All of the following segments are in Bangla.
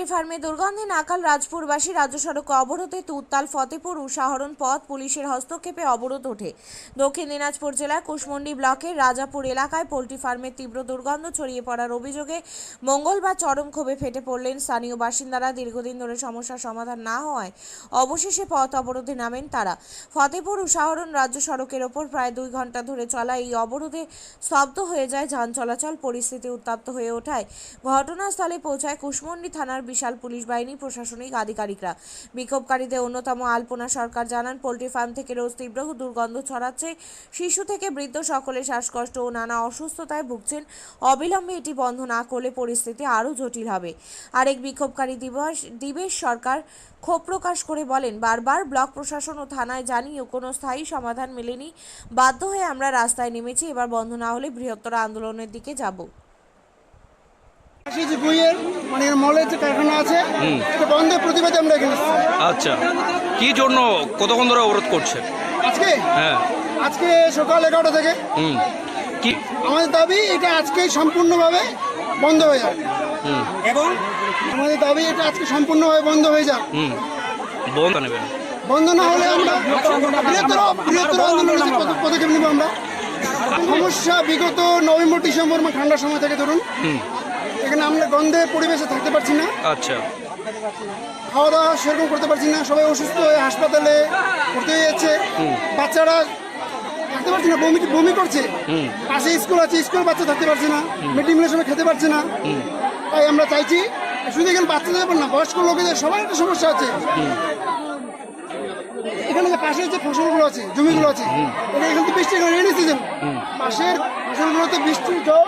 পোল্ট্রি ফার্মে দুর্গন্ধে নাকাল রাজপুরবাসী রাজ্য সড়কে অবরোধে তুত্তাল ফতেপুর, উষাহরণ পথ, পুলিশের হস্তক্ষেপে অবরোধ ওঠে। দক্ষিণ দিনাজপুর জেলার কুশমন্ডি ব্লকের রাজাপুর এলাকায় পোল্ট্রি ফার্মের তীব্র দুর্গন্ধ ছড়িয়ে পড়ার অভিযোগে মঙ্গলবার চরম ক্ষোভে ফেটে পড়লেন স্থানীয় বাসিন্দারা। দীর্ঘদিন ধরে সমস্যার সমাধান না হওয়ায় অবশেষে পথ অবরোধে নামেন তারা। ফতেপুর, উষাহরণ রাজ্য সড়কের ওপর প্রায় দুই ঘণ্টা ধরে চলা এই অবরোধে স্তব্ধ হয়ে যায় যান চলাচল। পরিস্থিতি উত্তপ্ত হয়ে ওঠায় ঘটনাস্থলে পৌঁছায় কুশমন্ডি থানার বিশাল পুলিশ বাহিনী, প্রশাসনিক আধিকারিকরা। বিক্ষোভকারীদের অন্যতম আলপনা সরকার জানান, পোল্ট্রি ফার্ম থেকে রোজ তীব্র দুর্গন্ধ ছড়াচ্ছে। শিশু থেকে বৃদ্ধ সকলে শ্বাসকষ্ট ও নানা অসুস্থতায় ভুগছেন। অবিলম্বে এটি বন্ধ না করলে পরিস্থিতি আরও জটিল হবে। আরেক বিক্ষোভকারী দিবস, দিবেশ সরকার ক্ষোভ প্রকাশ করে বলেন, বারবার ব্লক প্রশাসন ও থানায় জানিয়েও কোনো স্থায়ী সমাধান মেলেনি। বাধ্য হয়ে আমরা রাস্তায় নেমেছি, এবার বন্ধ না হলে বৃহত্তর আন্দোলনের দিকে যাব। যে বইয়ের মানে মলের যে কারখানা আছে এটা বন্ধের প্রতিবাদে আমরা এখানে আচ্ছা। কি জন্য কতক্ষণ ধরে অবরোধ করছে? আজকে? হ্যাঁ। আজকে সকাল এগারোটা থেকে। হুম। কি? আমাদের দাবি এটা আজকে সম্পূর্ণভাবে বন্ধ হয়ে যাক হুম। এবং আমাদের দাবি এটা আজকে সম্পূর্ণভাবে বন্ধ হয়ে যাক হুম। বন্ধ নেবেন বন্ধ না হলে আমরা বৃহত্তর বৃহত্তর আন্দোলনের পদক্ষেপ নেব আমরা। সমস্যা বিগত নভেম্বর ডিসেম্বর মানে ঠান্ডার সময় থেকে ধরুন। এখানে আমরা গন্ধে পরিবেশে থাকতে পারছি না। আচ্ছা। খাওয়া দাওয়া সেরকম করতে পারছি না। সবাই অসুস্থ হয়ে হাসপাতালে ভর্তি হয়ে যাচ্ছে। বাচ্চারা থাকতে পারছে না বমি বমি করছে। পাশে স্কুল আছে স্কুল বাচ্চা থাকতে পারছে না। মিড ডে মিলের সময় খেতে পারছে না। তাই আমরা চাইছি শুধু এখানে বাচ্চাদের না বয়স্ক লোকেদের সবার একটা সমস্যা আছে। এখানে যে পাশের যে ফসলগুলো আছে জমিগুলো আছে এটা এখান থেকে বৃষ্টি রেনি সিজন পাশের ফসলগুলোতে বৃষ্টির জল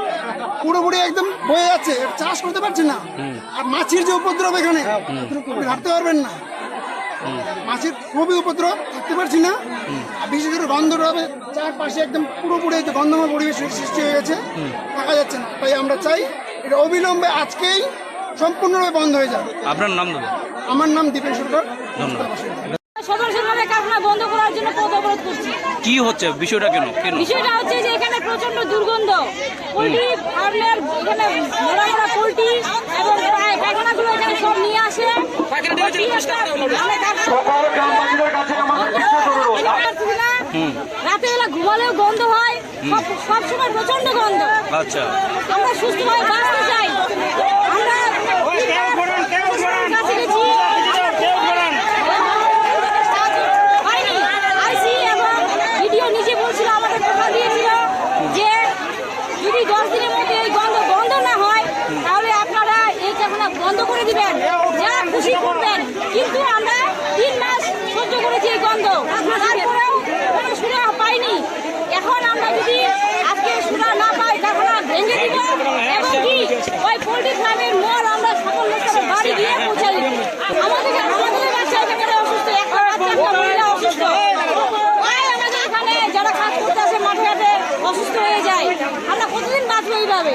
পুরোপুরি একদম বয়ে যাচ্ছে। চাষ করতে পারছে না। আর মাছির যে উপদ্রব এখানে ভাবতে পারবেন না। মাছের খুবই উপদ্রব থাকতে পারছি না। আর বিশেষ করে গন্ধ হবে চারপাশে একদম পুরোপুরি একটা গন্ধময় পরিবেশের সৃষ্টি হয়ে গেছে থাকা যাচ্ছে না। তাই আমরা চাই এটা অবিলম্বে আজকেই সম্পূর্ণভাবে বন্ধ হয়ে যাবে। আপনার নাম আমার নাম দীপেন সরকার। ধন্যবাদ। কারখানা বন্ধ করার জন্য পথ অবরোধ করছি। কি হচ্ছে? বিষয়টা কেন? কেন? বিষয়টা হচ্ছে যে এখানে প্রচণ্ড দুর্গন্ধ। পোলট্রি ফার্মের এখানে মোড়া মোড়া পোলট্রি এবং পায়খানাগুলো এখানে সব নিয়ে আসে। রাতে বেলা। ঘুমালেও গন্ধ হয়। সব সব সময় প্রচণ্ড গন্ধ। আচ্ছা। আমরা সুস্থভাবে বাঁচতে চাই আমরা কাছে গেছি হয়নি আইসি এবং ভিডিও নিজে বলছিল আমাদের কথা দিয়েছিল যে যদি দশ দিনের মধ্যে এই গন্ধ বন্ধ না হয় তাহলে আপনারা এই কারখানা বন্ধ করে দিবেন। যা খুশি করবেন। কিন্তু আমরা তিন মাস সহ্য করেছি এই গন্ধ। তারপরেও কোনো সুরা পাইনি। এখন আমরা যদি আজকে সুরা না পাই কারখানা ভেঙে দিব। এবং কি? ওই পোল্ট্রি ফার্মের আমরা সকল বাড়ি গিয়ে পৌঁছে দিব। আমাদের বাচ্চা অসুস্থ। একটা বাচ্চা, একটা মহিলা অসুস্থ। যারা অসুস্থ হয়ে যায়। আমরা কতদিন বাঁচবো এইভাবে।